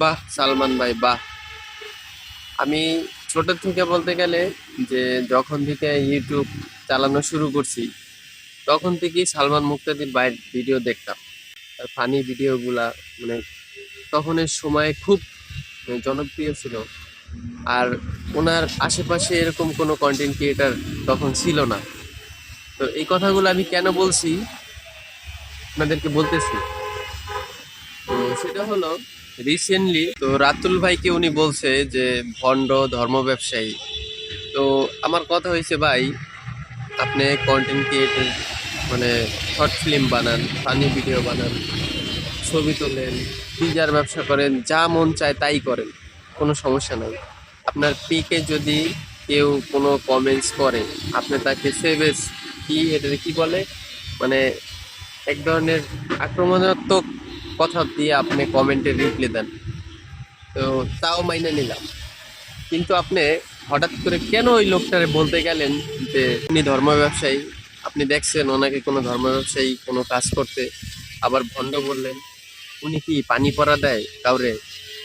বাহ, সালমান ভাই, বাহ। আমি ছোট থেকে বলতে গেলে যে যখন থেকে ইউটিউব চালানো শুরু করছি, তখন থেকেই সালমান মুক্তাদির বাইর ভিডিও দেখতাম। আর ফানি ভিডিওগুলা মানে তখনের সময় খুব মানে জনপ্রিয় ছিল। আর ওনার আশেপাশে এরকম কোনো কন্টেন্ট ক্রিয়েটার তখন ছিল না। তো এই কথাগুলো আমি কেন বলছি, আপনাদেরকে বলতেছি। সেটা হলো রিসেন্টলি তো রাতুল ভাইকে উনি বলছে যে ভণ্ড ধর্ম ব্যবসায়ী। তো আমার কথা হয়েছে, ভাই, আপনি কন্টেন্ট ক্রিয়েটর মানে শর্ট ফিল্ম বানান ফানি ভিডিও বানান, ছবি তোলেন পিজার ব্যবসা করেন, যা মন চায় তাই করেন, কোনো সমস্যা নাই। আপনার পিকে যদি কেউ কোনো কমেন্টস করে, আপনি তাকে সেভেস কি, এটাকে কি বলে? মানে এক ধরনের আক্রমণাত্মক কথা দিয়ে আপনি কমেন্টে রিপ্লাই দেন। তো তাও মাইনে নিলাম। কিন্তু আপনি হঠাৎ করে কেন ওই লোকটারে বলতে গেলেন যে উনি ধর্ম ব্যবসায়ী, আপনি দেখছেন ওনাকে কোনো ধর্ম ব্যবসায়ী কোনো কাজ করতে। আবার ভণ্ড বললেন, উনি কি পানি পড়া দেয়, কাউরে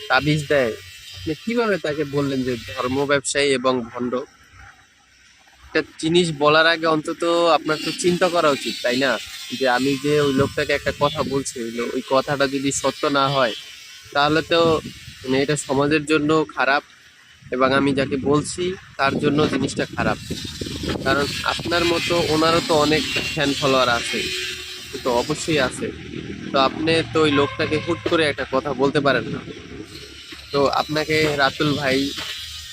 তাবিজ দেয়? আপনি কীভাবে তাকে বললেন যে, ধর্ম ব্যবসায়ী এবং ভণ্ড? একটা জিনিস বলার আগে অন্তত আপনার তো চিন্তা করা উচিত, তাই না? যে আমি যে ওই লোকটাকে একটা কথা বলছি, ওই কথাটা যদি সত্য না হয়, তাহলে তো মানে এটা সমাজের জন্য খারাপ এবং আমি যাকে বলছি, তার জন্য জিনিসটা খারাপ। কারণ আপনার মতো ওনারও তো অনেক ফ্যান ফলোয়ার আছে তো অবশ্যই আছে। তো আপনি তো ওই লোকটাকে হুট করে একটা কথা বলতে পারেন না। তো আপনাকে রাতুল ভাই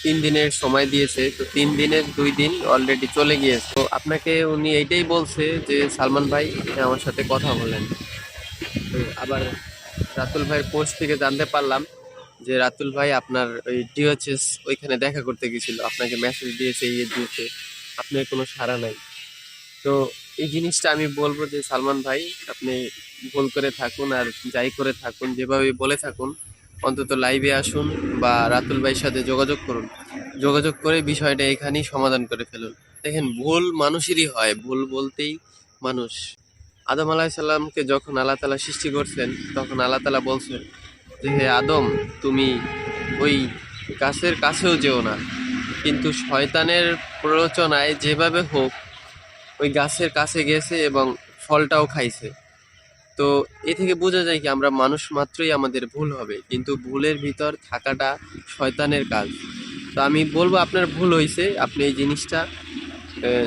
তিন দিনের সময় দিয়েছে, তো তিন দিনের দুই দিন অলরেডি চলে গিয়েছে। তো আপনাকে উনি এইটাই বলছে যে, সালমান ভাই আমার সাথে কথা বলেন। তো আবার রাতুল ভাইয়ের পোস্ট থেকে জানতে পারলাম যে, রাতুল ভাই আপনার ওই ডিওএচএস ওইখানে দেখা করতে গেছিল আপনাকে মেসেজ দিয়েছে ইয়ে দিয়েছে। আপনার কোনো সাড়া নাই। তো এই জিনিসটা আমি বলব যে, সালমান ভাই, আপনি ভুল করে থাকুন আর যাই করে থাকুন, যেভাবে বলে থাকুন অন্তত লাইভে আসুন বা রাতুল ভাইয়ের সাথে যোগাযোগ করুন। যোগাযোগ করে বিষয়টা এখানেই সমাধান করে ফেলুন। দেখেন, ভুল মানুষেরই হয়, ভুল বলতেই মানুষ। আদম আলাহিসাল্লামকে যখন আল্লাহ তালা সৃষ্টি করছেন, তখন আল্লাহ তালা বলছেন যে, হে আদম, তুমি ওই গাছের কাছেও যেও না। কিন্তু শয়তানের প্ররোচনায় যেভাবে হোক, ওই গাছের কাছে গেছে এবং ফলটাও খাইছে। তো এ থেকে বোঝা যায় কি আমরা মানুষ মাত্রই আমাদের ভুল হবে, কিন্তু ভুলের ভিতর থাকাটা শয়তানের কাজ। তো আমি বলব আপনার ভুল হয়েছে, আপনি এই জিনিসটা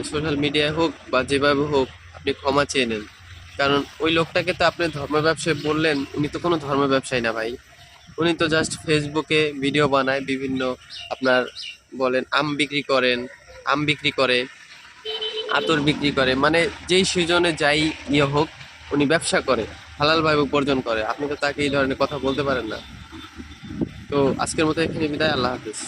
সোশ্যাল মিডিয়ায় হোক বা যেভাবে হোক, আপনি ক্ষমা চেয়ে নেন। কারণ ওই লোকটাকে তো আপনি ধর্ম ব্যবসায় বললেন, উনি তো কোনো ধর্ম ব্যবসায়ী না ভাই। উনি তো জাস্ট ফেসবুকে ভিডিও বানায়, বিভিন্ন আপনার বলেন আম বিক্রি করেন, আম বিক্রি করে, আতর বিক্রি করে মানে যেই সিজনে যাই ইয়ে হোক উনি ব্যবসা করে, হালাল হালালভাবে উপার্জন করে। আপনি তো তাকে এই ধরনের কথা বলতে পারেন না। তো আজকের মতো এখানে বিদায়, আল্লাহ হাফিজ।